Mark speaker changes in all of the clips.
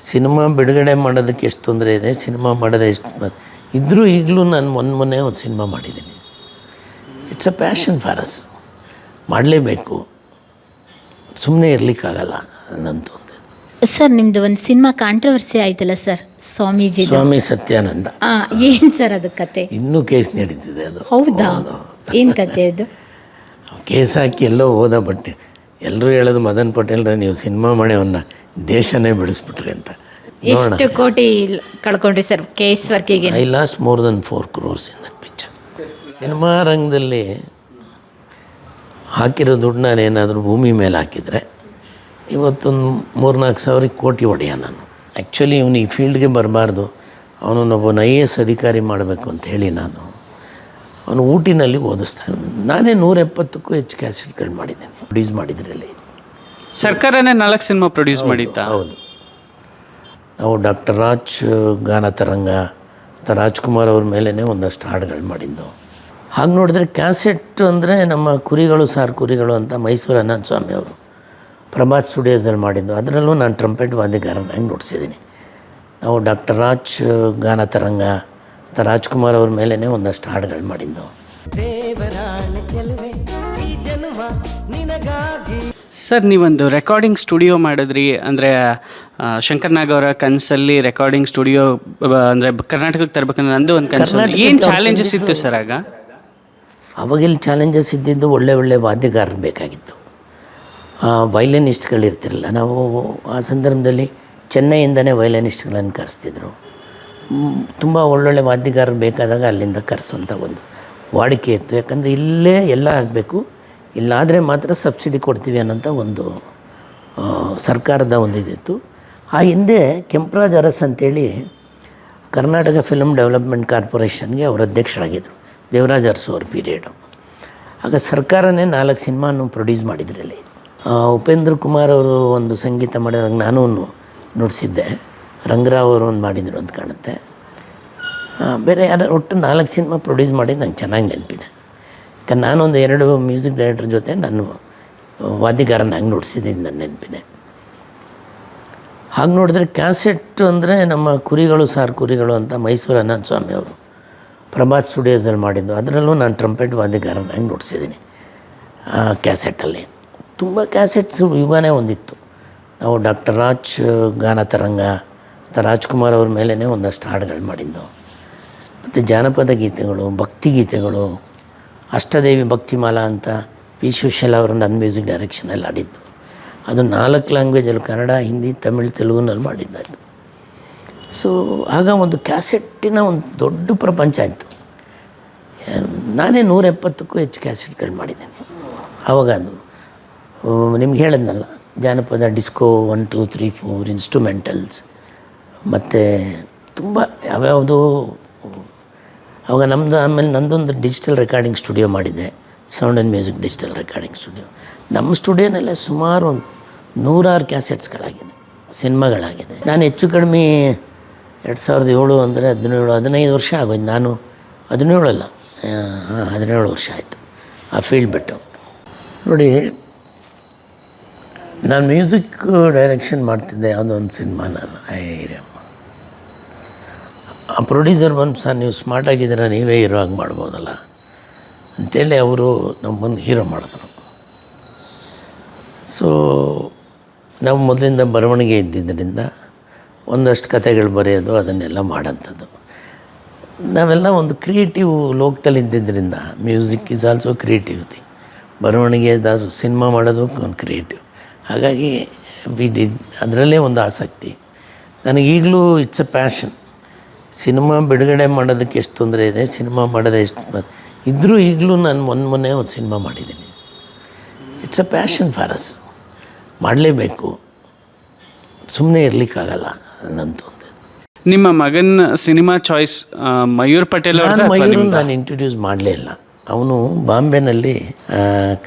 Speaker 1: Cinema ಬಿಡುಗಡೆ ಮಾಡೋದಕ್ಕೆ ಎಷ್ಟು ತೊಂದರೆ ಇದೆ ಸಿನಿಮಾ ಮಾಡೋದೇ ಎಷ್ಟು ತೊಂದರೆ ಇದ್ದರೂ ಈಗಲೂ ನಾನು ಮೊನ್ನೆ ಮೊನ್ನೆ ಒಂದು ಸಿನಿಮಾ ಮಾಡಿದ್ದೀನಿ. It's a passion for us ಮಾಡಲೇಬೇಕು. ಸುಮ್ಮನೆ ಇರಲಿಕ್ಕಾಗಲ್ಲ ನನ್ನಂತೂ
Speaker 2: ಸರ್ ನಿಮ್ದು ಒಂದು ಸಿನಿಮಾ ಕಾಂಟ್ರವರ್ಸಿ ಆಯ್ತಲ್ಲ ಸರ್ ಸ್ವಾಮೀಜಿ
Speaker 1: ಸ್ವಾಮಿ ಸತ್ಯಾನಂದ.
Speaker 2: ಆ ಏನ್ ಸರ್ ಅದು ಕತೆ?
Speaker 1: ಇನ್ನೂ ಕೇಸ್ ನಡೀತಿದೆ ಅದು.
Speaker 2: ಹೌದಾ? ಏನ್ ಕತೆ ಅದು?
Speaker 1: ಕೇಸ್ ಹಾಕಿ ಎಲ್ಲೋ ಹೋದ ಬಟ್ಟೆ. ಎಲ್ಲರೂ ಹೇಳೋದು ಮದನ್ ಪಟೇಲ್ರ ನೀವು ಸಿನಿಮಾ ಮಾಡಿ ಅವನ್ನ ದೇಶನೇ ಬಿಡಿಸ್ಬಿಟ್ರಿ ಅಂತ.
Speaker 2: ಎಷ್ಟು ಕೋಟಿ ಕಳ್ಕೊಂಡ್ರಿ sir case ವರ್ಕಿಗೆ
Speaker 1: I lost more than four crores in that picture. Cinema ರಂಗದಲ್ಲಿ ಹಾಕಿರೋ ದುಡ್ಡು ನಾನು ಏನಾದರೂ ಭೂಮಿ ಮೇಲೆ ಹಾಕಿದರೆ ಇವತ್ತೊಂದು ಮೂರ್ನಾಲ್ಕು ಸಾವಿರ ಕೋಟಿ ಹೊಡೆಯ ನಾನು. ಆ್ಯಕ್ಚುಲಿ ಇವನು ಈ ಫೀಲ್ಡ್ಗೆ ಬರಬಾರ್ದು. ಅವನನ್ನೊಬ್ಬನ ಐ ಎ ಎಸ್ ಅಧಿಕಾರಿ ಮಾಡಬೇಕು ಅಂತ ಹೇಳಿ ನಾನು. ಅವನು ಊಟಿನಲ್ಲಿ ಓದಿಸ್ತಾನೆ. ನಾನೇ ನೂರ ಎಪ್ಪತ್ತಕ್ಕೂ ಹೆಚ್ಚು ಕ್ಯಾಸೆಟ್ಗಳು ಮಾಡಿದ್ದೇನೆ. ಪ್ರೊಡ್ಯೂಸ್ ಮಾಡಿದ್ರಲ್ಲಿ.
Speaker 3: ಸರ್ಕಾರನೇ ನಾಲ್ಕು ಸಿನಿಮಾ ಪ್ರೊಡ್ಯೂಸ್ ಮಾಡಿತ್ತಾ
Speaker 1: ಹೌದು. ನಾವು ಡಾಕ್ಟರ್ ರಾಜ್ ಗಾನ ತರಂಗ ಮತ್ತು ರಾಜ್ಕುಮಾರ್ ಅವ್ರ ಮೇಲೇ ಒಂದಷ್ಟು ಹಾಡುಗಳು ಮಾಡಿದ್ದು. ಹಾಗೆ ನೋಡಿದ್ರೆ ಕ್ಯಾಸೆಟ್ ಅಂದರೆ ನಮ್ಮ ಕುರಿಗಳು ಸಾರ್ ಕುರಿಗಳು ಅಂತ ಮೈಸೂರು ಅನಂತ ಸ್ವಾಮಿ ಅವರು ಪ್ರಭಾತ್ ಸ್ಟುಡಿಯೋಸಲ್ಲಿ ಮಾಡಿದ್ದು. ಅದರಲ್ಲೂ ನಾನು ಟ್ರಂಪೆಟ್ ವಾದ್ಯಗಾರನಾಗಿ ನುಡಿಸಿದ್ದೀನಿ. ನಾವು ಡಾಕ್ಟರ್ ರಾಜ್ ಗಾನ ತರಂಗ ಮತ್ತು ರಾಜ್ಕುಮಾರ್ ಅವ್ರ ಮೇಲೇ ಒಂದಷ್ಟು ಹಾಡುಗಳು ಮಾಡಿದ್ದು.
Speaker 3: ಸರ್ ನೀವೊಂದು ರೆಕಾರ್ಡಿಂಗ್ ಸ್ಟುಡಿಯೋ ಮಾಡಿದ್ರಿ ಅಂದರೆ ಶಂಕರ್ ನಾಗ್ ಅವರ ಕನಸಲ್ಲಿ ರೆಕಾರ್ಡಿಂಗ್ ಸ್ಟುಡಿಯೋ ಅಂದರೆ ಕರ್ನಾಟಕಕ್ಕೆ ತರಬೇಕಂದ್ರೆ ನಂದು ಒಂದು ಕನಸು. ಏನು ಚಾಲೆಂಜಸ್ ಇತ್ತು ಸರ್ ಆಗ?
Speaker 1: ಅವಾಗೆಲ್ಲ ಚಾಲೆಂಜಸ್ ಇದ್ದಿದ್ದು ಒಳ್ಳೆ ಒಳ್ಳೆ ವಾದ್ಯಗಾರರು ಬೇಕಾಗಿತ್ತು. ವೈಲಿನಿಸ್ಟ್ಗಳಿರ್ತಿರಲಿಲ್ಲ ನಾವು ಆ ಸಂದರ್ಭದಲ್ಲಿ ಚೆನ್ನೈಯಿಂದನೇ ವೈಲನಿಸ್ಟ್ಗಳನ್ನು ಕರೆಸ್ತಿದ್ರು. ತುಂಬ ಒಳ್ಳೊಳ್ಳೆ ವಾದ್ಯಗಾರರು ಬೇಕಾದಾಗ ಅಲ್ಲಿಂದ ಕರೆಸುವಂಥ ಒಂದು ವಾಡಿಕೆ ಇತ್ತು. ಯಾಕಂದರೆ ಇಲ್ಲೇ ಎಲ್ಲ ಆಗಬೇಕು. ಇಲ್ಲಾದರೆ ಮಾತ್ರ ಸಬ್ಸಿಡಿ ಕೊಡ್ತೀವಿ ಅನ್ನೋಂಥ ಒಂದು ಸರ್ಕಾರದ ಒಂದು ಇದಿತ್ತು. ಆ ಹಿಂದೆ ಕೆಂಪರಾಜ್ ಅರಸ್ ಅಂತೇಳಿ ಕರ್ನಾಟಕ ಫಿಲ್ಮ್ ಡೆವಲಪ್ಮೆಂಟ್ ಕಾರ್ಪೊರೇಷನ್ಗೆ ಅವರು ಅಧ್ಯಕ್ಷರಾಗಿದ್ದರು ದೇವರಾಜ್ ಅರಸು ಅವ್ರ ಪೀರಿಯಡು. ಆಗ ಸರ್ಕಾರನೇ ನಾಲ್ಕು ಸಿನಿಮಾನು ಪ್ರೊಡ್ಯೂಸ್ ಮಾಡಿದ್ರಲ್ಲಿ. ಉಪೇಂದ್ರ ಕುಮಾರ್ ಅವರು ಒಂದು ಸಂಗೀತ ಮಾಡಿದಾಗ ನಾನು ನುಡಿಸಿದ್ದೆ. ರಂಗರಾವ್ ಅವರು ಒಂದು ಮಾಡಿದ್ರು ಅಂತ ಕಾಣುತ್ತೆ. ಬೇರೆ ಯಾರು ಒಟ್ಟು ನಾಲ್ಕು ಸಿನಿಮಾ ಪ್ರೊಡ್ಯೂಸ್ ಮಾಡಿದ್ದು ನಂಗೆ ಚೆನ್ನಾಗಿ ನೆನಪಿದೆ. ನಾನೊಂದು ಎರಡು ಮ್ಯೂಸಿಕ್ ಡೈರೆಕ್ಟರ್ ಜೊತೆ ನಾನು ವಾದ್ಯಗಾರನಾಗಿ ನುಡಿಸಿದ್ದೀನಿ ನನ್ನ ನೆನಪಿದೆ. ಹಾಗೆ ನೋಡಿದ್ರೆ ಕ್ಯಾಸೆಟ್ ಅಂದರೆ ನಮ್ಮ ಕುರಿಗಳು ಸಾರ್ ಕುರಿಗಳು ಅಂತ ಮೈಸೂರು ಅನಂತ ಸ್ವಾಮಿ ಅವರು ಪ್ರಭಾತ್ ಸ್ಟುಡಿಯೋಸಲ್ಲಿ ಮಾಡಿದ್ದು. ಅದರಲ್ಲೂ ನಾನು ಟ್ರಂಪೆಟ್ ಹಂಗೆ ನುಡಿಸಿದ್ದೀನಿ, ಆ ಕ್ಯಾಸೆಟಲ್ಲಿ ತುಂಬ ಕ್ಯಾಸೆಟ್ಸ್ ಯುಗನೇ ಒಂದಿತ್ತು. ನಾವು ಡಾಕ್ಟರ್ ರಾಜ್, ಗಾನ ತರಂಗ, ಮತ್ತು ರಾಜ್ಕುಮಾರ್ ಅವ್ರ ಮೇಲೇ ಒಂದಷ್ಟು ಹಾಡುಗಳು ಮಾಡಿದ್ದು. ಮತ್ತು ಜಾನಪದ ಗೀತೆಗಳು, ಭಕ್ತಿ ಗೀತೆಗಳು ಅಷ್ಟದೇವಿ ಭಕ್ತಿಮಾಲಾ ಅಂತ ಪಿ ಶಿವಶಲ ಅವರು ನನ್ನ ಮ್ಯೂಸಿಕ್ ಡೈರೆಕ್ಷನಲ್ಲಿ ಆಡಿದ್ದು. ಅದು ನಾಲ್ಕು ಲ್ಯಾಂಗ್ವೇಜಲ್ಲಿ ಕನ್ನಡ, ಹಿಂದಿ, ತಮಿಳ್, ತೆಲುಗುನಲ್ಲಿ ಮಾಡಿದ್ದಾಯಿತು ಸೊ ಆಗ ಒಂದು ಕ್ಯಾಸೆಟ್ಟಿನ ಒಂದು ದೊಡ್ಡ ಪ್ರಪಂಚ ಆಯಿತು. ನಾನೇ ನೂರ ಎಪ್ಪತ್ತಕ್ಕೂ ಹೆಚ್ಚು ಕ್ಯಾಸೆಟ್ಗಳು ಮಾಡಿದ್ದೇನೆ. ಆವಾಗ ಅದು. ನಿಮ್ಗೆ ಹೇಳಿದ್ನಲ್ಲ, ಜಾನಪದ disco one two three four instrumentals ಮತ್ತು ತುಂಬ ಯಾವ್ಯಾವುದೋ ಅವಾಗ ನಮ್ಮದು ಆಮೇಲೆ ನಂದೊಂದು ಡಿಜಿಟಲ್ ರೆಕಾರ್ಡಿಂಗ್ ಸ್ಟುಡಿಯೋ ಮಾಡಿದ್ದೆ. Sound and music digital recording studio ನಮ್ಮ ಸ್ಟುಡಿಯೋನಲ್ಲೇ ಸುಮಾರು ಒಂದು ನೂರಾರು ಕ್ಯಾಸೆಟ್ಸ್ಗಳಾಗಿದೆ ಸಿನಿಮಾಗಳಾಗಿದೆ ನಾನು ಹೆಚ್ಚು ಕಡಿಮೆ ಎರಡು ಸಾವಿರದ ಏಳು ಅಂದರೆ ಹದಿನೇಳು, ಹದಿನೈದು ವರ್ಷ ಆಗೋಯ್ತು. ನಾನು ಹದಿನೇಳಲ್ಲ ಹಾಂ ಹದಿನೇಳು ವರ್ಷ ಆಯಿತು. ಆ ಫೀಲ್ಡ್ ಬಿಟ್ಟು. ನೋಡಿ, ನಾನು ಮ್ಯೂಸಿಕ್ ಡೈರೆಕ್ಷನ್ ಮಾಡ್ತಿದ್ದೆ ಯಾವುದೋ ಒಂದು ಸಿನಿಮಾ ನಾನು ಐ ಆ ಪ್ರೊಡ್ಯೂಸರ್ ಬಂದು, ಸರ್, ನೀವು ಸ್ಮಾರ್ಟ್ ಆಗಿದ್ದೀರ, ನೀವೇ ಹೀರೋ ಆಗಿ ಮಾಡ್ಬೋದಲ್ಲ? ಅಂಥೇಳಿ ಅವರು ನಮ್ಮನ್ನು ಹೀರೋ ಮಾಡಿದ್ರು. ಸೊ ನಾವು ಮೊದಲಿಂದ ಬರವಣಿಗೆ ಇದ್ದಿದ್ದರಿಂದ ಒಂದಷ್ಟು ಕತೆಗಳು ಬರೆಯೋದು, ಅದನ್ನೆಲ್ಲ ಮಾಡೋಂಥದ್ದು. ನಾವೆಲ್ಲ ಒಂದು ಕ್ರಿಯೇಟಿವ್ ಲೋಕದಲ್ಲಿ ಇದ್ದಿದ್ದರಿಂದ, ಮ್ಯೂಸಿಕ್ ಈಸ್ ಆಲ್ಸೋ ಕ್ರಿಯೇಟಿವಿಟಿ ಬರವಣಿಗೆ ಅದು ಸಿನಿಮಾ ಮಾಡೋದು ಒಂದು ಕ್ರಿಯೇಟಿವ್. ಹಾಗಾಗಿ ವಿ ಡಿಡ್ ಅದರಲ್ಲೇ ಒಂದು ಆಸಕ್ತಿ. ನನಗೀಗಲೂ ಇಟ್ಸ್ ಅ ಪ್ಯಾಷನ್ ಸಿನಿಮಾ ಬಿಡುಗಡೆ ಮಾಡೋದಕ್ಕೆ ಎಷ್ಟು ತೊಂದರೆ ಇದೆ ಸಿನಿಮಾ ಮಾಡೋದೇ ಎಷ್ಟು ಇದ್ದರೂ ಈಗಲೂ ನಾನು ಮೊನ್ನೆ ಮೊನ್ನೆ ಒಂದು ಸಿನಿಮಾ ಮಾಡಿದ್ದೀನಿ. It's a passion for us ಮಾಡಲೇಬೇಕು. ಸುಮ್ಮನೆ ಇರಲಿಕ್ಕಾಗಲ್ಲ ನನ್ನಂತೂ
Speaker 3: ನಿಮ್ಮ ಮಗನ ಸಿನಿಮಾ ಚಾಯ್ಸ್ ಮಯೂರ್ ಪಟೇಲ್ ಅವ್ರದ್ದು
Speaker 1: ಮಯೂರು ನಾನು ಇಂಟ್ರೊಡ್ಯೂಸ್ ಮಾಡಲೇ ಇಲ್ಲ. ಅವನು ಬಾಂಬೆನಲ್ಲಿ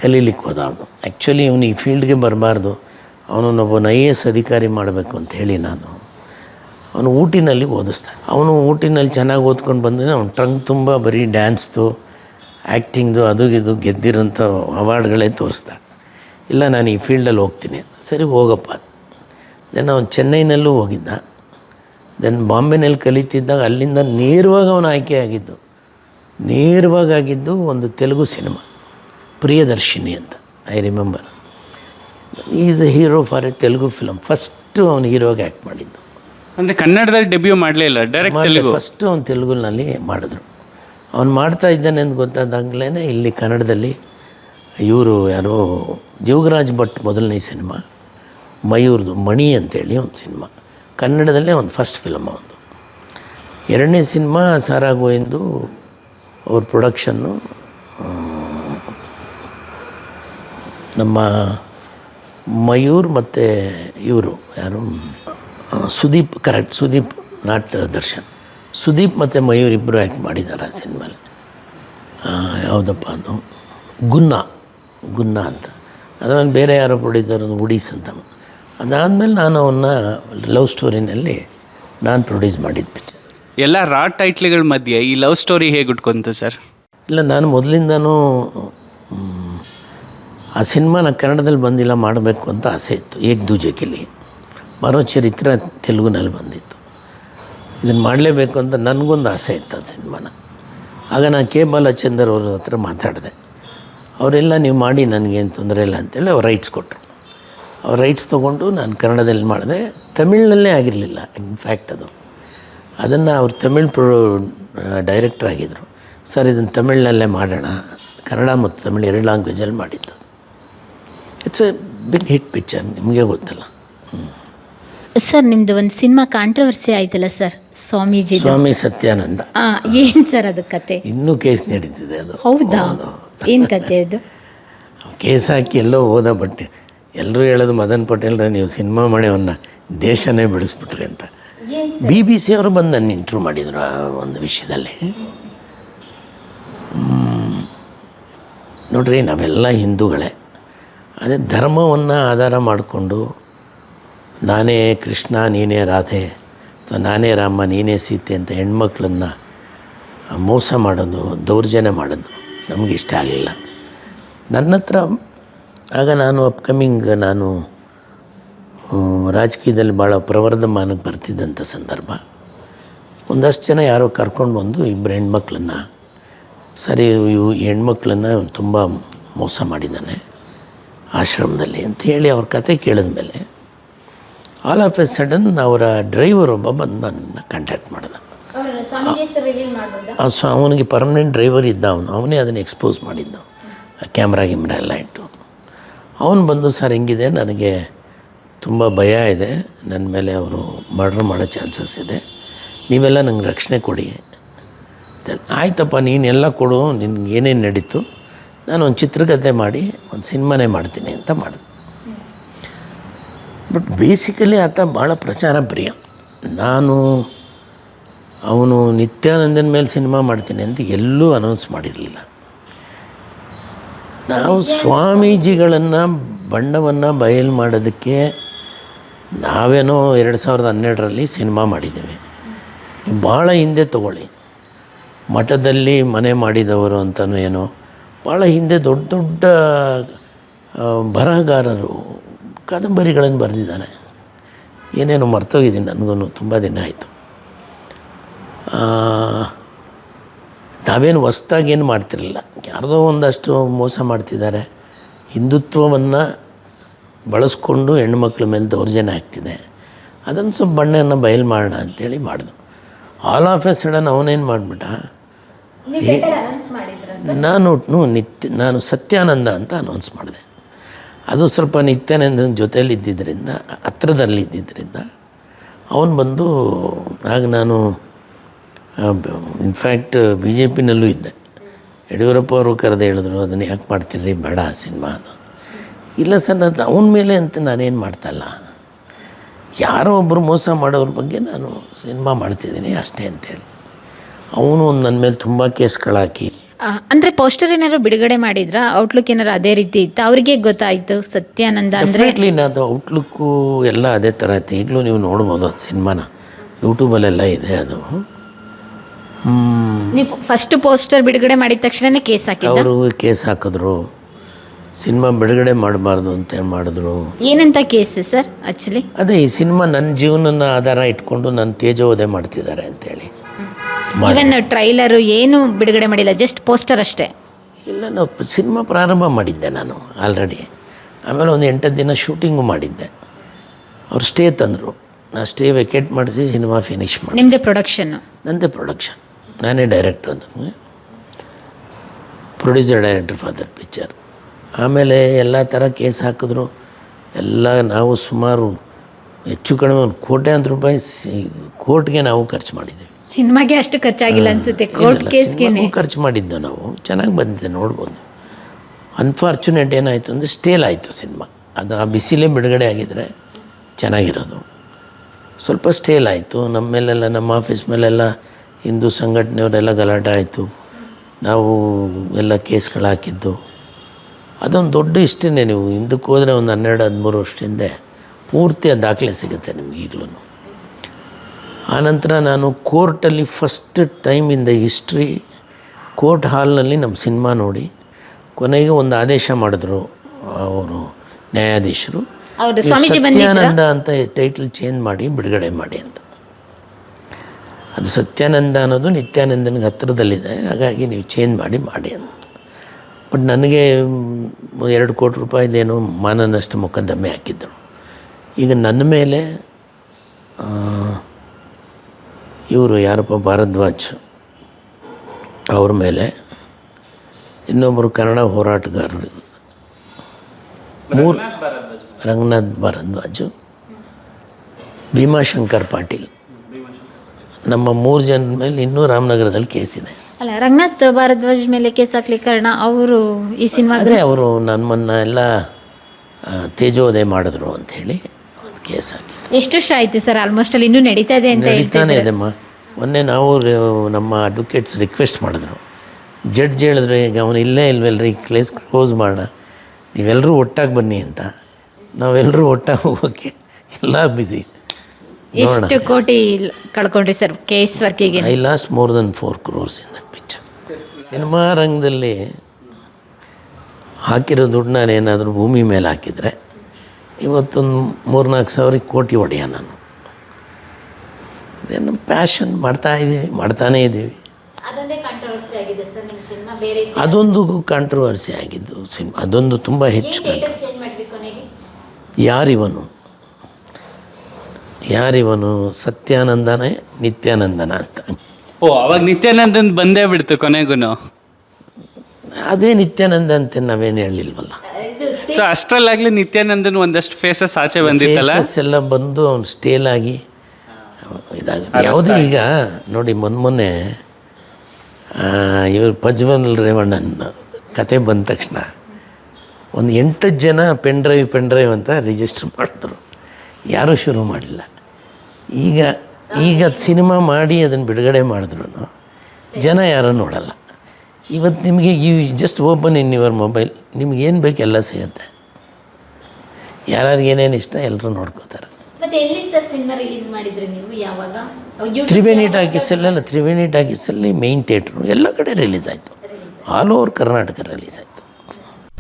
Speaker 1: ಕಲೀಲಿಕ್ಕೆ ಹೋದ ಅವನು. ಆ್ಯಕ್ಚುಲಿ ಇವನು ಈ ಫೀಲ್ಡ್ಗೆ ಬರಬಾರ್ದು. ಅವನನ್ನೊಬ್ಬನ ಐ ಎ ಎಸ್ ಅಧಿಕಾರಿ ಮಾಡಬೇಕು ಅಂತ ಹೇಳಿ ನಾನು ಅವನು ಊಟಿನಲ್ಲಿ ಓದಿಸ್ತಾನೆ. ಅವನು ಊಟಿನಲ್ಲಿ ಚೆನ್ನಾಗಿ ಓದ್ಕೊಂಡು ಬಂದರೆ ಅವ್ನು ಟ್ರಂಕ್ ತುಂಬ ಬರೀ ಡ್ಯಾನ್ಸ್ದು ಆ್ಯಕ್ಟಿಂಗ್ದು ಅದು ಇದು ಗೆದ್ದಿರೋಂಥ ಅವಾರ್ಡ್ಗಳೇ ತೋರಿಸ್ತಾನೆ. ಇಲ್ಲ, ನಾನು ಈ ಫೀಲ್ಡಲ್ಲಿ ಹೋಗ್ತೀನಿ. ಸರಿ, ಹೋಗಪ್ಪ. ದೆನ್ ಅವನು ಚೆನ್ನೈನಲ್ಲೂ ಹೋಗಿದ್ದ. ದೆನ್ ಬಾಂಬೆನಲ್ಲಿ ಕಲಿತಿದ್ದಾಗ ಅಲ್ಲಿಂದ ನೇರವಾಗಿ ಅವನು ಆಯ್ಕೆ ಆಗಿದ್ದು. ನೇರವಾಗಿ ಆಗಿದ್ದು ಒಂದು ತೆಲುಗು ಸಿನಿಮಾ, ಪ್ರಿಯದರ್ಶಿನಿ ಅಂತ, I remember. Is a hero for a Telugu film first ಅವನು ಹೀರೋಗೆ ಆ್ಯಕ್ಟ್ ಮಾಡಿದ್ದು.
Speaker 3: ಅಂದರೆ ಕನ್ನಡದಲ್ಲಿ ಡೆಬ್ಯೂ ಮಾಡಲೇ ಇಲ್ಲ ಡೈರೆಕ್ಟ್ ತೆಲುಗು.
Speaker 1: ಫಸ್ಟು ಅವ್ನು ತೆಲುಗುನಲ್ಲಿ ಮಾಡಿದ್ರು. ಅವ್ನು ಮಾಡ್ತಾ ಇದ್ದಾನೆ ಅಂತ ಗೊತ್ತಾದಾಗಲೇ ಇಲ್ಲಿ ಕನ್ನಡದಲ್ಲಿ ಇವರು ಯಾರೋ ಯೋಗರಾಜ್ ಭಟ್ ಮೊದಲನೇ ಸಿನಿಮಾ ಮಯೂರ್ದು ಮಣಿ ಅಂತೇಳಿ ಒಂದು ಸಿನಿಮಾ. ಕನ್ನಡದಲ್ಲೇ ಒಂದು ಫಸ್ಟ್ ಫಿಲಮ್ ಒಂದು ಎರಡನೇ ಸಿನಿಮಾ ಸಾರಾಗೋ ಎಂದು ಅವ್ರ ಪ್ರೊಡಕ್ಷನ್ನು ನಮ್ಮ ಮಯೂರ್ ಮತ್ತು ಇವರು ಯಾರು? Sudeep correct Sudeep not Darshan. Sudeep ಮತ್ತು ಮಯೂರ್ ಇಬ್ಬರು ಆ್ಯಕ್ಟ್ ಮಾಡಿದ್ದಾರೆ ಆ ಸಿನಿಮಾಲಿ. ಯಾವುದಪ್ಪ ಅದು? ಗುನ್ನ ಗುನ್ನ ಅಂತ. ಅದಾದ್ಮೇಲೆ ಬೇರೆ ಯಾರೋ ಪ್ರೊಡ್ಯೂಸರ್ ಉಡೀಸ್ ಅಂತ. ಅದಾದಮೇಲೆ ನಾನು ಅವನ್ನ ಲವ್ ಸ್ಟೋರಿನಲ್ಲಿ ನಾನು ಪ್ರೊಡ್ಯೂಸ್ ಮಾಡಿದ ಪಿಕ್ಚರ್
Speaker 3: ಎಲ್ಲ ರಾ ಟೈಟ್ಲ್ಗಳ ಮಧ್ಯೆ ಈ ಲವ್ ಸ್ಟೋರಿ ಹೇಗೆ ಉಟ್ಕೊಂತು ಸರ್?
Speaker 1: ಇಲ್ಲ ನಾನು ಮೊದಲಿಂದನೂ ಆ ಸಿನಿಮಾನ ಕನ್ನಡದಲ್ಲಿ ಬಂದಿಲ್ಲ ಮಾಡಬೇಕು ಅಂತ ಆಸೆ ಇತ್ತು. ಏಕ್ ದೂಜಕಿಲಿ ಮರೋ ಚರಿತ್ರ ತೆಲುಗುನಲ್ಲಿ ಬಂದಿತ್ತು. ಇದನ್ನು ಮಾಡಲೇಬೇಕು ಅಂತ ನನಗೊಂದು ಆಸೆ ಇತ್ತು ಆ ಸಿನಿಮಾನ. ಆಗ ನಾನು ಕೆ ಬಾಲಚಂದರ್ ಅವ್ರ ಹತ್ರ ಮಾತಾಡಿದೆ. ಅವರೆಲ್ಲ ನೀವು ಮಾಡಿ ನನಗೇನು ತೊಂದರೆ ಇಲ್ಲ ಅಂತೇಳಿ ಅವ್ರು ರೈಟ್ಸ್ ಕೊಟ್ಟರು ಅವ್ರು ರೈಟ್ಸ್ ತೊಗೊಂಡು ನಾನು ಕನ್ನಡದಲ್ಲಿ ಮಾಡಿದೆ. ತಮಿಳ್ನಲ್ಲೇ ಆಗಿರಲಿಲ್ಲ ಇನ್ಫ್ಯಾಕ್ಟ್ ಅದು. ಅದನ್ನು ಅವ್ರು ತಮಿಳ್ ಪ್ರೊ ಡೈರೆಕ್ಟರ್ ಆಗಿದ್ದರು ಸರ್ ಇದನ್ನು ತಮಿಳ್ನಲ್ಲೇ ಮಾಡೋಣ. ಕನ್ನಡ ಮತ್ತು ತಮಿಳ್ ಎರಡು ಲ್ಯಾಂಗ್ವೇಜಲ್ಲಿ ಮಾಡಿದ್ದು. It's a big hit picture ನಿಮಗೆ ಗೊತ್ತಲ್ಲ.
Speaker 2: ಸರ್ ನಿಮ್ದು ಒಂದು ಸಿನಿಮಾ ಕಾಂಟ್ರವರ್ಸಿ ಆಯ್ತಲ್ಲ ಸರ್ ಸ್ವಾಮೀಜಿ
Speaker 1: ಸ್ವಾಮಿ ಸತ್ಯಾನಂದ.
Speaker 2: ಆ, ಏನ್ ಸರ್ ಅದು ಕತೆ?
Speaker 1: ಇನ್ನೂ ಕೇಸ್ ನಡೀತಿದೆ ಅದು.
Speaker 2: ಹೌದಾ? ಏನ್ ಕತೆ ಅದು?
Speaker 1: ಕೇಸ್ ಹಾಕಿ ಎಲ್ಲೋ ಹೋದ ಬಟ್ಟೆ ಎಲ್ಲರೂ ಹೇಳೋದು ಮದನ್ ಪಟೇಲ್ರ ನೀವು ಸಿನಿಮಾ ಮಾಡಿ ಅವನ್ನ ದೇಶನೇ ಬಿಡಿಸ್ಬಿಟ್ರಿ ಅಂತ. ಬಿ ಬಿ ಸಿ ಅವರು ಬಂದು ನನ್ನ ಇಂಟ್ರೂ ಮಾಡಿದರು ಆ ಒಂದು ವಿಷಯದಲ್ಲಿ. ನೋಡ್ರಿ ನಾವೆಲ್ಲ ಹಿಂದೂಗಳೇ. ಅದೇ ಧರ್ಮವನ್ನು ಆಧಾರ ಮಾಡಿಕೊಂಡು ನಾನೇ ಕೃಷ್ಣ, ನೀನೇ ರಾಧೆ. ಅಥವಾ ನಾನೇ ರಾಮ, ನೀನೇ ಸೀತೆ ಅಂತ ಹೆಣ್ಮಕ್ಳನ್ನು ಮೋಸ ಮಾಡೋದು, ದೌರ್ಜನ್ಯ ಮಾಡೋದು ನಮಗೆ ಇಷ್ಟ ಆಗಲಿಲ್ಲ. ನನ್ನ ಹತ್ರ ಆಗ ನಾನು ಅಪ್ಕಮಿಂಗ್ ನಾನು ರಾಜಕೀಯದಲ್ಲಿ ಭಾಳ ಪ್ರವರ್ಧಮಾನಕ್ಕೆ ಬರ್ತಿದ್ದಂಥ ಸಂದರ್ಭ. ಒಂದಷ್ಟು ಜನ ಯಾರೋ ಕರ್ಕೊಂಡು ಬಂದು ಇಬ್ಬರು ಹೆಣ್ಮಕ್ಳನ್ನು, ಸರಿ, ಇವು ಹೆಣ್ಮಕ್ಳನ್ನು ತುಂಬ ಮೋಸ ಮಾಡಿದ್ದಾನೆ ಆಶ್ರಮದಲ್ಲಿ ಅಂತ ಹೇಳಿ ಅವ್ರ ಕತೆ ಕೇಳಿದ ಮೇಲೆ ಆಲ್ ಆಫ್ ಎ ಸಡನ್ ಅವರ ಡ್ರೈವರ್ ಒಬ್ಬ ಬಂದು ನನ್ನ ಕಾಂಟ್ಯಾಕ್ಟ್ ಮಾಡಿದ ಸೊ ಅವನಿಗೆ ಪರ್ಮನೆಂಟ್ ಡ್ರೈವರ್ ಇದ್ದ ಅವನು ಅವನೇ ಅದನ್ನು ಎಕ್ಸ್ಪೋಸ್ ಮಾಡಿದ್ದ. ಕ್ಯಾಮ್ರಾ ಗಿಮ್ರಾ ಎಲ್ಲ ಇಟ್ಟು. ಅವನು ಬಂದು ಸರ್ ಹೆಂಗಿದೆ? ನನಗೆ ತುಂಬ ಭಯ ಇದೆ. ನನ್ನ ಮೇಲೆ ಅವರು ಮರ್ಡ್ರ್ ಮಾಡೋ ಚಾನ್ಸಸ್ ಇದೆ. ನೀವೆಲ್ಲ ನಂಗೆ ರಕ್ಷಣೆ ಕೊಡಿ. ಆಯ್ತಪ್ಪ ನೀನೆಲ್ಲ ಕೊಡು. ನಿನ್ಗೆ ಏನೇನು ನಡೀತು? ನಾನು ಒಂದು ಚಿತ್ರಕಥೆ ಮಾಡಿ ಒಂದು ಸಿನಿಮಾನೇ ಮಾಡ್ತೀನಿ ಅಂತ ಮಾಡಿದೆ. ಬಟ್ ಬೇಸಿಕಲಿ ಆತ ಭಾಳ ಪ್ರಚಾರ ಪ್ರಿಯ. ನಾನು ಅವನು ನಿತ್ಯಾನಂದನ ಮೇಲೆ ಸಿನಿಮಾ ಮಾಡ್ತೀನಿ ಅಂತ ಎಲ್ಲೂ ಅನೌನ್ಸ್ ಮಾಡಿರಲಿಲ್ಲ. ನಾವು ಸ್ವಾಮೀಜಿಗಳನ್ನು ಬಣ್ಣವನ್ನು ಬಯಲು ಮಾಡೋದಕ್ಕೆ ನಾವೇನೋ ಎರಡು ಸಾವಿರದ ಹನ್ನೆರಡರಲ್ಲಿ ಸಿನಿಮಾ ಮಾಡಿದ್ದೇವೆ. ಭಾಳ ಹಿಂದೆ ತಗೊಳ್ಳಿ. ಮಠದಲ್ಲಿ ಮನೆ ಮಾಡಿದವರು ಅಂತಲೂ ಏನೋ ಭಾಳ ಹಿಂದೆ ದೊಡ್ಡ ದೊಡ್ಡ ಬರಹಗಾರರು ಕಾದಂಬರಿಗಳನ್ನು ಬರೆದಿದ್ದಾನೆ. ಏನೇನು ಮರ್ತೋಗಿದ್ದೀನಿ ನನಗೂ ತುಂಬ ದಿನ ಆಯಿತು. ನಾವೇನು ಹೊಸ್ದಾಗಿ ಏನು ಮಾಡ್ತಿರಲಿಲ್ಲ. ಯಾರದೋ ಒಂದಷ್ಟು ಮೋಸ ಮಾಡ್ತಿದ್ದಾರೆ. ಹಿಂದುತ್ವವನ್ನು ಬಳಸ್ಕೊಂಡು ಹೆಣ್ಮಕ್ಳ ಮೇಲೆ ದೌರ್ಜನ್ಯ ಆಗ್ತಿದೆ. ಅದನ್ನು ಸ್ವಲ್ಪ ಬಣ್ಣೆಯನ್ನು ಬಯಲು ಮಾಡೋಣ ಅಂತೇಳಿ ಮಾಡಿದ್ರು ಆಲ್ ಆಫ್ ಎ ಸಡನ್ ಅವನೇನು ಮಾಡಿಬಿಟ್ಟ? ನಾನು ನಿತ್ಯ ನಾನು ಸತ್ಯಾನಂದ ಅಂತ ಅನೌನ್ಸ್ ಮಾಡಿದೆ. ಅದು ಸ್ವಲ್ಪ ನಿತ್ಯಾನಂದನ ಜೊತೆಯಲ್ಲಿ ಇದ್ದಿದ್ದರಿಂದ ಹತ್ರದಲ್ಲಿ ಇದ್ದಿದ್ದರಿಂದ ಅವನು ಬಂದು, ಆಗ ನಾನು ಇನ್ಫ್ಯಾಕ್ಟ್ ಬಿ ಜೆ ಪಿನಲ್ಲೂ ಇದ್ದೆ. ಯಡಿಯೂರಪ್ಪ ಅವರು ಕರೆದು ಹೇಳಿದ್ರು, ಅದನ್ನು ಯಾಕೆ ಮಾಡ್ತೀರಿ ಬೇಡ ಸಿನಿಮಾ ಅದು. ಇಲ್ಲ ಸರ್, ನಾನು ಅವನ ಮೇಲೆ ಅಂತ ನಾನೇನು ಮಾಡ್ತಾಯಿಲ್ಲ ಯಾರೋ ಒಬ್ಬರು ಮೋಸ ಮಾಡೋರ ಬಗ್ಗೆ ನಾನು ಸಿನಿಮಾ ಮಾಡ್ತಿದ್ದೀನಿ ಅಷ್ಟೇ ಅಂತೇಳಿ ಅವನು ನನ್ನ ಮೇಲೆ ತುಂಬ ಕೇಸ್ಗಳಾಕಿ
Speaker 2: ಅಂದ್ರೆ ಪೋಸ್ಟರ್ ಏನಾದ್ರು ಬಿಡುಗಡೆ ಮಾಡಿದ್ರ? ಔಟ್ಲುಕ್ ಏನಾದ್ರು ಅದೇ ರೀತಿ ಇತ್ತು? ಅವ್ರಿಗೆ ಗೊತ್ತಾಯ್ತು ಸತ್ಯಾನಂದ ಅಂದ್ರೆ
Speaker 1: ಅದು ಔಟ್ಲುಕ್ಕು ಎಲ್ಲ ಅದೇ ಥರ ಐತೆ ಈಗಲೂ ನೀವು ನೋಡ್ಬೋದು ಅದು ಸಿನಿಮಾನ. ಯೂಟ್ಯೂಬಲ್ಲೆಲ್ಲ ಇದೆ ಅದು.
Speaker 2: ನೀವು ಫಸ್ಟ್ ಪೋಸ್ಟರ್ ಬಿಡುಗಡೆ ಮಾಡಿದ ತಕ್ಷಣನೇ ಕೇಸ್ ಹಾಕಿದ್ದ?
Speaker 1: ಅವರು ಕೇಸ್ ಹಾಕಿದ್ರು. ಸಿನಿಮಾ ಬಿಡುಗಡೆ ಮಾಡಬಾರ್ದು ಅಂತ ಮಾಡಿದ್ರು.
Speaker 2: ಏನಂತ ಕೇಸ್ ಸರ್ ಆಕ್ಚುಲಿ
Speaker 1: ಅದೇ ಈ ಸಿನಿಮಾ ನನ್ನ ಜೀವನನ ಆಧಾರ ಇಟ್ಕೊಂಡು ನನ್ನ ತೇಜೋದೆ ಮಾಡ್ತಿದ್ದಾರೆ ಅಂತೇಳಿ.
Speaker 2: ಇವನ್ ಟ್ರೈಲರು ಏನು ಬಿಡುಗಡೆ ಮಾಡಿಲ್ಲ ಜಸ್ಟ್ ಪೋಸ್ಟರ್ ಅಷ್ಟೇ.
Speaker 1: ಇಲ್ಲ ನಾವು ಸಿನಿಮಾ ಪ್ರಾರಂಭ ಮಾಡಿದ್ದೆ ನಾನು ಆಲ್ರೆಡಿ ಆಮೇಲೆ ಒಂದು ಎಂಟತ್ತು ದಿನ ಶೂಟಿಂಗು ಮಾಡಿದ್ದೆ. ಅವ್ರು ಸ್ಟೇ ತಂದರು. ನಾ ಸ್ಟೇ ವೆಕೇಟ್ ಮಾಡಿಸಿ ಸಿನಿಮಾ ಫಿನಿಶ್ ಮಾಡಿ.
Speaker 2: ನಿಮ್ಮದೇ ಪ್ರೊಡಕ್ಷನ್
Speaker 1: ನಂದೇ ಪ್ರೊಡಕ್ಷನ್ ನಾನೇ ಡೈರೆಕ್ಟರ್ ಅದು. Producer director father that picture ಆಮೇಲೆ ಎಲ್ಲ ಥರ ಕೇಸ್ ಹಾಕಿದ್ರು. ಎಲ್ಲ ನಾವು ಸುಮಾರು ಹೆಚ್ಚು ಕಡಿಮೆ ಒಂದು ಕೋಟ್ಯಾಂತರ ರೂಪಾಯಿ ಸಿ- ಕೋರ್ಟ್ಗೆ ನಾವು ಖರ್ಚು ಮಾಡಿದ್ದೀವಿ.
Speaker 2: ಸಿನಿಮಾಗೆ ಅಷ್ಟು ಖರ್ಚಾಗಿಲ್ಲ ಅನ್ಸುತ್ತೆ ಕೋರ್ಟ್ ಕೇಸ್ಗೆ
Speaker 1: ಖರ್ಚು ಮಾಡಿದ್ದು ನಾವು ಚೆನ್ನಾಗಿ ಬಂದಿದೆ ನೋಡ್ಬೋದು. ಅನ್ಫಾರ್ಚುನೇಟ್ ಏನಾಯಿತು ಅಂದರೆ ಸ್ಟೇಲ್ ಆಯಿತು ಸಿನಿಮಾ. ಅದು ಆ ಬಿಸಿಲೇ ಬಿಡುಗಡೆ ಆಗಿದ್ದರೆ ಚೆನ್ನಾಗಿರೋದು. ಸ್ವಲ್ಪ ಸ್ಟೇಲ್ ಆಯಿತು ನಮ್ಮ ಮೇಲೆಲ್ಲ ನಮ್ಮ ಆಫೀಸ್ ಮೇಲೆಲ್ಲ ಹಿಂದೂ ಸಂಘಟನೆಯವರೆಲ್ಲ ಗಲಾಟೆ ಆಯಿತು. ನಾವು ಎಲ್ಲ ಕೇಸ್ಗಳು ಹಾಕಿದ್ದು. ಅದೊಂದು ದೊಡ್ಡ ಇಷ್ಟೇ ನೀವು ಹಿಂದಕ್ಕೆ ಹೋದರೆ ಒಂದು ಹನ್ನೆರಡು ಹದಿಮೂರು ವರ್ಷ ಹಿಂದೆ ಪೂರ್ತಿ ಆ ದಾಖಲೆ ಸಿಗುತ್ತೆ ನಿಮ್ಗೆ ಈಗಲೂ ಆನಂತರ ನಾನು ಕೋರ್ಟಲ್ಲಿ first time in the history court ಹಾಲ್ನಲ್ಲಿ ನಮ್ಮ ಸಿನಿಮಾ ನೋಡಿ ಕೊನೆಗೆ ಒಂದು ಆದೇಶ ಮಾಡಿದ್ರು ಅವರು ನ್ಯಾಯಾಧೀಶರು. ಸತ್ಯಾನಂದ ಅಂತ ಟೈಟಲ್ ಚೇಂಜ್ ಮಾಡಿ ಬಿಡುಗಡೆ ಮಾಡಿ ಅಂತ. ಅದು ಸತ್ಯಾನಂದ ಅನ್ನೋದು ನಿತ್ಯಾನಂದನಿಗೆ ಹತ್ತಿರದಲ್ಲಿದೆ ಹಾಗಾಗಿ ನೀವು ಚೇಂಜ್ ಮಾಡಿ ಮಾಡಿ ಅಂತ. ಬಟ್ ನನಗೆ ಎರಡು ಕೋಟಿ ರೂಪಾಯಿದೇನು ಮಾನನಷ್ಟ ಮೊಕದ್ದಮೆ ಹಾಕಿದ್ದರು ಈಗ ನನ್ನ ಮೇಲೆ ಇವರು ಯಾರಪ್ಪ? ಭಾರದ್ವಾಜ್ ಅವ್ರ ಮೇಲೆ ಇನ್ನೊಬ್ಬರು ಕನ್ನಡ ಹೋರಾಟಗಾರರು. ಮೂರು ರಂಗನಾಥ್ ಭಾರದ್ವಾಜು ಭೀಮಾಶಂಕರ್ ಪಾಟೀಲ್. ನಮ್ಮ ಮೂರು ಜನ ಮೇಲೆ ಇನ್ನೂ ರಾಮನಗರದಲ್ಲಿ ಕೇಸಿದೆ
Speaker 2: ಅಲ್ಲ ರಂಗನಾಥ್ ಭಾರದ್ವಾಜ್ ಮೇಲೆ ಕೇಸ್ ಹಾಕ್ಲಿಕ್ಕೆ ಕಾರಣ ಅವರು ಈ ಸಿನಿಮಾ
Speaker 1: ಅವರು ನಮ್ಮನ್ನ ಎಲ್ಲ ತೇಜೋದಯ ಮಾಡಿದ್ರು ಅಂಥೇಳಿ ಕೇಸ್ ಆಗಿದೆ
Speaker 2: ಎಷ್ಟು ವರ್ಷ ಆಯ್ತು ಸರ್? ಆಲ್ಮೋಸ್ಟ್ ಅಲ್ಲಿ ಇನ್ನೂ ನಡೀತಾ ಇದೆ ಅಂತ
Speaker 1: ಹೇಳ್ತಾನೆ ಇದೆಮ್ಮ ಮೊನ್ನೆ ನಾವು ರ- ನಮ್ಮ ಅಡ್ವೊಕೇಟ್ಸ್ ರಿಕ್ವೆಸ್ಟ್ ಮಾಡಿದ್ರು. ಜಡ್ಜ್ ಹೇಳಿದ್ರು ಈಗ ಅವನು ಇಲ್ಲೇ ಇಲ್ವಲ್ರಿ ಕ್ಲೇಸ್ ಕ್ಲೋಸ್ ಮಾಡೋಣ ನೀವೆಲ್ಲರೂ ಒಟ್ಟಾಗಿ ಬನ್ನಿ ಅಂತ. ನಾವೆಲ್ಲರೂ ಒಟ್ಟಾಗಿ ಹೋಗೋಕ್ಕೆ ಎಲ್ಲ ಬ್ಯುಸಿ
Speaker 2: ಎಷ್ಟು ಕೋಟಿ ಕಳ್ಕೊಂಡ್ರಿ sir case ವರ್ಕಿಗೆ
Speaker 1: I lost more than four crores in that picture cinema ರಂಗದಲ್ಲಿ ಹಾಕಿರೋ ದುಡ್ಡು ನಾನು ಏನಾದರೂ ಭೂಮಿ ಮೇಲೆ ಹಾಕಿದರೆ ಇವತ್ತೊಂದು ಮೂರ್ನಾಲ್ಕು ಸಾವಿರಕ್ಕೆ ಕೋಟಿ ಹೊಡೆಯ ನಾನು. ಅದೇ ನಮ್ಮ ಪ್ಯಾಷನ್ ಮಾಡ್ತಾ ಇದ್ದೀವಿ ಮಾಡ್ತಾನೇ ಇದ್ದೀವಿ.
Speaker 2: ಅದೊಂದೇ ಕಾಂಟ್ರವರ್ಸಿ ಆಗಿದೆ ಸರ್ ನಿಮ್ಮ ಸಿನಿಮಾ ಬೇರೆ
Speaker 1: ಅದೊಂದು ಕಾಂಟ್ರವರ್ಸಿ ಆಗಿದ್ದು ಸಿನಿಮಾ ಅದೊಂದು ತುಂಬ ಹೆಚ್ಚು ಯಾರಿವನು? ಯಾರಿವನು? ಸತ್ಯಾನಂದನೇ ನಿತ್ಯಾನಂದನ ಅಂತ.
Speaker 3: ಓ ಅವಾಗ ನಿತ್ಯಾನಂದನ್ ಬಂದೇ ಬಿಡ್ತು ಕೊನೆಗೂ
Speaker 1: ಅದೇ ನಿತ್ಯಾನಂದ ಅಂತ ನಾವೇನು ಹೇಳಿಲ್ವಲ್ಲ.
Speaker 3: ಸೊ ಅಷ್ಟರಲ್ಲಾಗ್ಲಿ ನಿತ್ಯಾನಂದನ್ ಒಂದಷ್ಟು ಫೇಸಸ್ ಆಚೆ ಬಂದಿತ್ತಲ್ಲ?
Speaker 1: ಎಲ್ಲ ಬಂದು ಅವ್ನು ಸ್ಟೇಲ್ ಆಗಿ ಇದಾಗುತ್ತೆ. ಯಾವುದೇ ಈಗ? ನೋಡಿ ಮೊನ್ನೆ ಮೊನ್ನೆ ಇವರು ಪಜ್ವನ್ ರೇವಣ್ಣನ ಕತೆ ಬಂದ ತಕ್ಷಣ ಒಂದು ಎಂಟು ಜನ ಪೆನ್ ಡ್ರೈವ್ ಪೆನ್ ಡ್ರೈವ್ ಅಂತ ರಿಜಿಸ್ಟರ್ ಮಾಡಿದ್ರು. ಯಾರೂ ಶುರು ಮಾಡಲಿಲ್ಲ ಈಗ ಈಗ ಸಿನಿಮಾ ಮಾಡಿ ಅದನ್ನು ಬಿಡುಗಡೆ ಮಾಡಿದ್ರು ಜನ ಯಾರೂ ನೋಡಲ್ಲ. ಇವತ್ತು ನಿಮಗೆ you just open in your mobile ನಿಮ್ಗೆ ಏನು ಬೇಕು ಎಲ್ಲ ಸಿಗುತ್ತೆ. ಯಾರ್ಯಾರಿಗೆ ಏನೇನು ಇಷ್ಟ ಎಲ್ಲರೂ ನೋಡ್ಕೋತಾರೆ. ತ್ರಿವೇಣಿ ಟಾಕೀಸಲ್ಲೆಲ್ಲ ತ್ರಿವೇಣಿ ಟಾಕೀಸಲ್ಲಿ ಮೇಯ್ನ್ ಥಿಯೇಟ್ರು ಎಲ್ಲ ಕಡೆ ರಿಲೀಸ್ ಆಯಿತು. ಆಲ್ ಓವರ್ ಕರ್ನಾಟಕ ರಿಲೀಸ್ ಆಯಿತು.